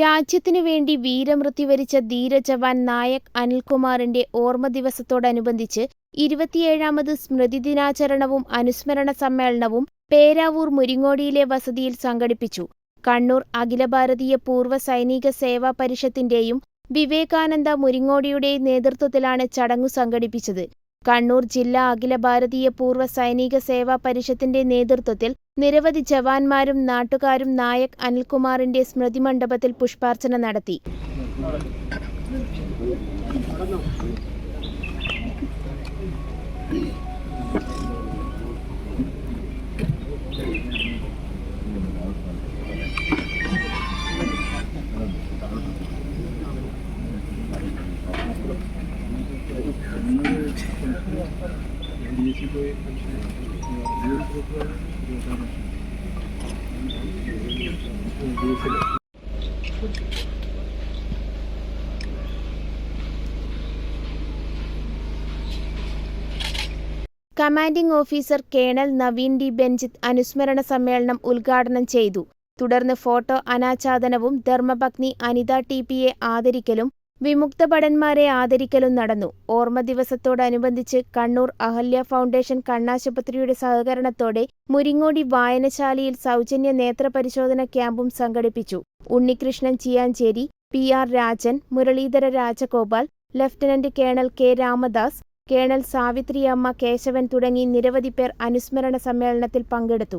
രാജ്യത്തിനു വേണ്ടി വീരമൃത്യു വരിച്ച ധീരജവാൻ നായക് അനിൽകുമാറിന്റെ ഓർമ്മ ദിവസത്തോടനുബന്ധിച്ച് ഇരുപത്തിയേഴാമത് സ്മൃതി ദിനാചരണവും അനുസ്മരണ സമ്മേളനവും പേരാവൂർ മുരിങ്ങോടിയിലെ വസതിയിൽ സംഘടിപ്പിച്ചു. കണ്ണൂർ അഖില ഭാരതീയ പൂർവ സൈനിക സേവാ പരിഷത്തിന്റെയും വിവേകാനന്ദ മുരിങ്ങോടിയുടെയും നേതൃത്വത്തിലാണ് ചടങ്ങു സംഘടിപ്പിച്ചത്. കണ്ണൂർ ജില്ലാ അഖില ഭാരതീയ പൂർവ സൈനിക സേവാ പരിഷത്തിന്റെ നേതൃത്വത്തിൽ നിരവധി ജവാന്മാരും നാട്ടുകാരും നായക് അനിൽകുമാറിന്റെ സ്മൃതി മണ്ഡപത്തിൽ പുഷ്പാർച്ചന നടത്തി. Commanding officer colonel Naveen D Benjith അനുസ്മരണ സമ്മേളനം ഉദ്ഘാടനം ചെയ്തു. തുടർന്ന് ഫോട്ടോ അനാച്ഛാദനവും ധർമ്മപത്നി അനിത ടി പിയെ ആദരിക്കലും വിമുക്ത ഭടന്മാരെ ആദരിക്കലും നടന്നു. ഓർമ്മ ദിവസത്തോടനുബന്ധിച്ച് കണ്ണൂർ അഹല്യ ഫൗണ്ടേഷൻ കണ്ണാശുപത്രിയുടെ സഹകരണത്തോടെ മുരിങ്ങോടി വായനശാലയിൽ സൗജന്യ നേത്രപരിശോധന ക്യാമ്പും സംഘടിപ്പിച്ചു. Unnikrishnan Chiyancheri P R Rajan Muraleedhara Rajagopal lieutenant colonel K Ramadas colonel Savithriyamma Keshavan തുടങ്ങി നിരവധി പേർ അനുസ്മരണ സമ്മേളനത്തിൽ പങ്കെടുത്തു.